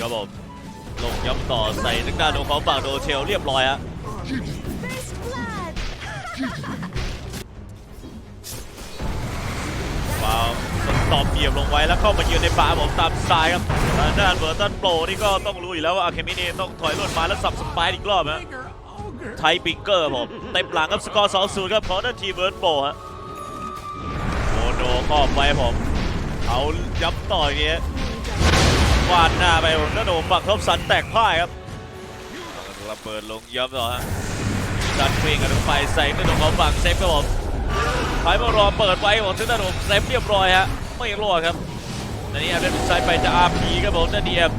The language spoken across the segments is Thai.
ครับผมลงย้ำต่อใส่ทางด้านของฝั่งโดเทลเรียบร้อยฮะ First blood. ฟาวตอบเบียบลงไว้แล้วเข้ามายืนในป่าผมตามสไตล์ครับทางด้านเบอร์ตันโปรนี่ก็ต้องรู้อยู่แล้วว่าอาเคมินีต้องถอยรถมาแล้วสับสปายอีกรอบฮะไทปิงเกอร์ผมเต็มหลังครับสกอร์2 0ครับของด้านทีเบิร์ดโปรฮะโมโนครอบไว้ผมเอาย้ำต่ออย่างเงี้ย วาดหน้าไปผมแล้วโดนบักทบสันแตกพ่ายครับระเบิดลงย้ำต่อฮะดันวิ่งกันไปใส่กระโดดของฝั่งเซฟครับผมไฟมารอเปิดไว้ของทึงด้านผมเซฟเรียบร้อยฮะไม่รอดครับอันนี้แอมเป็นซ้ายไปจะ RP ครับผมนั่นดีเอ็ม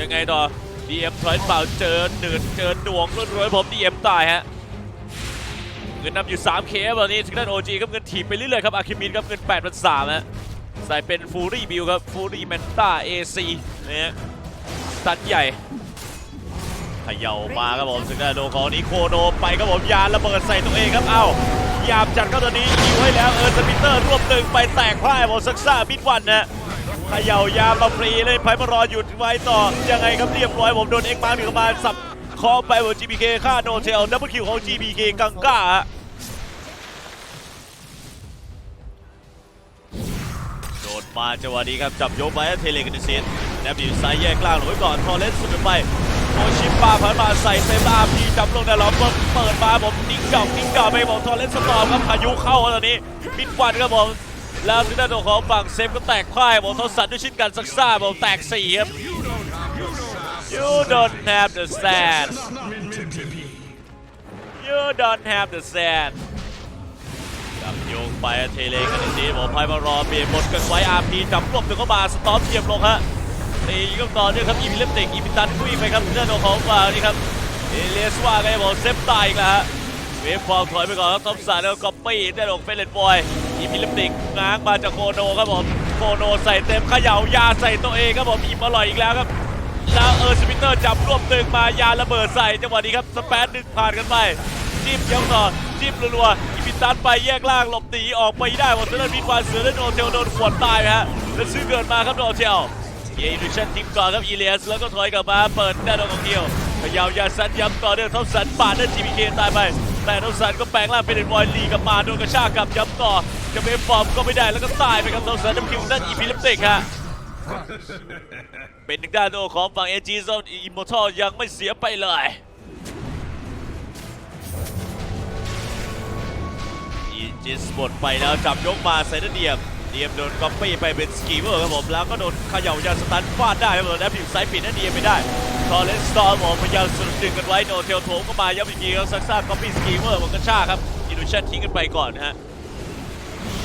ยังไงต่อดีเอ็มถอยเปล่าเจอหนืดเจอดวงรุ่นรวยผมดีเอ็มตายฮะเงินนำอยู่ 3K ครับตอนนี้ทึงด้าน OG ครับเงินถีบไปเรื่อยๆครับอาคิมินครับเงิน8 3 0 0ฮะ ใส่เป็นฟูรี่บิลครับฟูรี่แมนต้า AC นะฮะตัดใหญ่เขย่ามาครับผมทึงด้านโดของนิโคโนไปครับผมยานระเบิดใส่ตัวเองครับเอ้ายามจัดเข้าตอนนี้ยิวให้แล้วเอิร์นสปิเตอร์รวบตึงไปแตกพ่ายหมดซักซ่ามิดวันนะเขย่ายามมาฟรีเลยไพ่มารอหยุดไว้ต่อยังไงครับเรียบร้อยผมโดนเอ็กมามีเข้ามาสับคอไปบน GPK ฆ่าโนเทลดับเบิลคิวของ GPK กังก้า มาจังหวะนี้ครับจับยกไว้เทเลกันซินแนบอยู่ซ้ายแยกล่างลงไว้ก่อนทอเลนสุดไปโอชิปปาผ่านมาใส่เซฟอาพีจับลงในล้อมเปิดมาผมนิ่งดอกนิ่งดอกไปบอกทอเลสตอมครับพายุเข้าตอนนี้มิดวันครับผมแล้วทางด้านของฝั่งเซฟก็แตกพ่ายผมทศสันด้วยชิ้นกันซักซ่าผมแตกสี่ครับ You don't have the sand You don't have the sand จับโยงไปเทเลกันอีกทีผมพายมารอเปลี่ยนบทกันไว้อาร์พีจับรวบถึงเข้ามาสต็อมเทียบลงฮะตีก็ต่อเนื่องครับอีพิเลปติกอีพิตันวิ่งไปครับเรื่องของฝ่านี่ครับเอเลสว่าไงบอกเซฟตายอีกแล้วฮะเวฟฟอร์มถอยไปก่อนครับท็อปสารแล้วก็ปี้ได้ลงเฟเลตบอยอีพิเลปติกง้างมาจากโคโนครับผมโคโนใส่เต็มเขย่ายาใส่ตัวเองครับผมอิ่มอร่อยอีกแล้วครับแล้วเออร์สปิเตอร์จับรวบตึงมายาระเบิดใส่จังหวะนี้ครับสเปซดึงผ่านกันไปจิ้มย้ำต่อ จิ้มรัวๆอีพิตันไปแยกล่างหลบหนีออกไปได้หมดเซนต์มิดวานเสือและโดนเทลโดนขวดตายฮะแล้วซื้อเกิดมาครับโดนเทลเยดูชันทิ้งก่อนครับอีเลียสแล้วก็ถอยกลับมาเปิดด้านของเดียวพยายามยาสันย้ำต่อเนื่องท็อปสันปาดด้านจีพีเคตายไป แต่ท็อปสันก็แปลงร่างเป็นเอ็นวอยลีกลับมาโดนกระชากกลับย้ำต่อจะเบฟฟอร์มก็ไม่ได้แล้วก็ตายไปครับท็อปสันน้ำคิวด้านอีพิลิปติกฮะเป็นทางด้านโดของฝั่งเอจีโซนอิมมอร์ทัลยังไม่เสียไปเลย จิสหมดไปแล้วจับยกมาใส่ด้านเดียมเดียมโดนก๊อปปี้ไปเป็นสกีเวอร์ครับผมแล้วก็โดนเขย่ายาสตันฟาดได้ครับผมแล้วผิวซ้ายปิดนั่นเดียมไม่ได้ทอเรนสตอร์มผมพยายามสนุดึงกันไว้โนเทลโถมเข้ามาย้ำอีกทีครับซักซ่าก๊อปปี้สกีเวอร์มันกระชาครับอินูชันทิ้งกันไปก่อนนะฮะ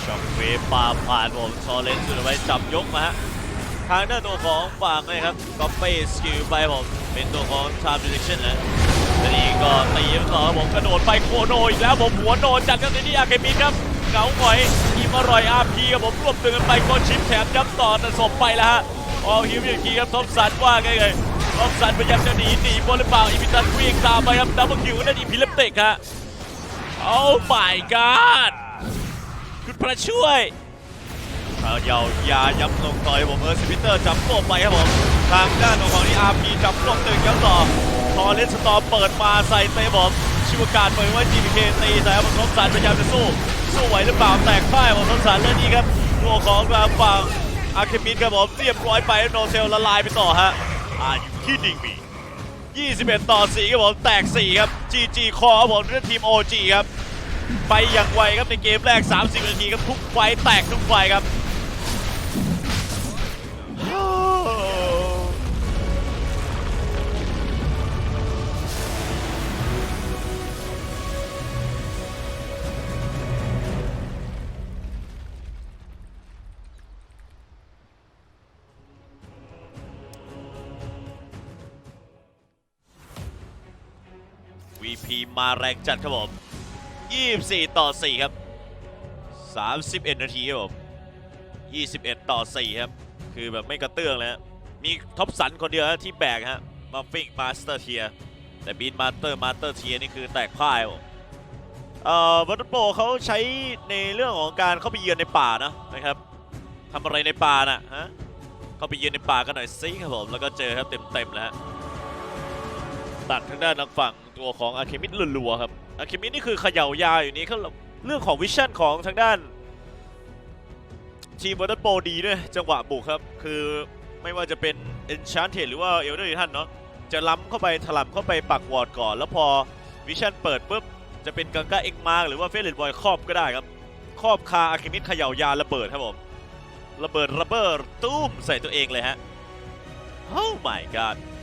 ช็อคเวฟปาผ่านผมทอเรนสุดไว้จับยกมาฮะทางด้านตัวของฝั่งนะครับก๊อปปี้สกิลไปผมเป็นตัวของ time detection นะทีนี้ก็ ตีต่อผมกระโดดไปโคโนอีกแล้วผมหัวโนจัดกันที่นี่อาเคมินครับเงาหอยทีมอร่อยอาร์พีกับผมรวบตึงกันไปโกชิปแถมย้ำต่อแต่ศพไปแล้วฮะออฮิวอย่างทีครับทอมสันว่าไงเลยทอมสันพยายามจะหนีหนีบอลหรือเปล่าอีพิตันวิ่งตามไปครับดับเบิลคิวนั่นอีพิเลปติกฮะโอ้ my god คุณพระช่วยเอาเยาวยาย้ำลงต่อยผมเออร์สปิเตอร์จับรวบไปครับผมทางด้านของนี่อาร์พีจับรวบตึงย้ำต่อ ทอเลสตอร์เปิดมาใส่เตะผมชิวการเปิดไว้ GPK ตีใส่บผมทอมสันพยายามจะสู้ สู้ไหวหรือเปล่าแตกพ่ายของทศสารเรื่องนี้ครับตัวของทางฝั่งอาเคมินครับผมเรียบร้อยไปโนเซลละลายไปต่อฮะอายุที่ดิงมี21 ต่อ 4 ครับผม แตก 4 ครับ GG คอครับผมด้วยทีม OG ครับ ไปอย่างไวครับในเกมแรก 30 นาทีครับทุกไฟแตกทุกไฟครับ VP มาแรงจัดครับผม 24 ต่อ 4 ครับ 31 นาทีครับผม 21 ต่อ 4 ครับ คือแบบไม่กระเตื้องเลยฮะมีท็อปสันคนเดียวที่แบกฮะ มาฟิงมาสเตอร์เทีย แต่บีนมาสเตอร์มาสเตอร์เทียนี่คือแตกพ่ายผมเอ่อวัตโปเขาใช้ในเรื่องของการเข้าไปเยือนในป่านะนะครับทำอะไรในป่าน่ะฮะเข้าไปยืนในป่ากันหน่อยซิครับผม แล้วก็เจอครับเต็มๆแล้ว ตัดทางด้านทางฝั่งตัวของอาเคมิดลัวๆครับอาเคมิดนี่คือเขย่ายาอยู่นี้เขาเรื่องของวิชั่นของทางด้านทีมวอเตอร์โปรดีด้วยจังหวะบุกครับ คือไม่ว่าจะเป็น Enchanted หรือว่าเอลเดอร์ท่านเนาะจะล้ำเข้าไปถล่มเข้าไปปักวอร์ดก่อน แล้วพอวิชั่นเปิดปุ๊บ จะเป็นกังกาเอ็กมาหรือว่าเฟรนบอยครอบก็ได้ครับ ครอบคาอาคิมิดเขย่ายาระเบิดครับผมระเบิดระเบิดตุ้มใส่ตัวเองเลยฮะ Oh my god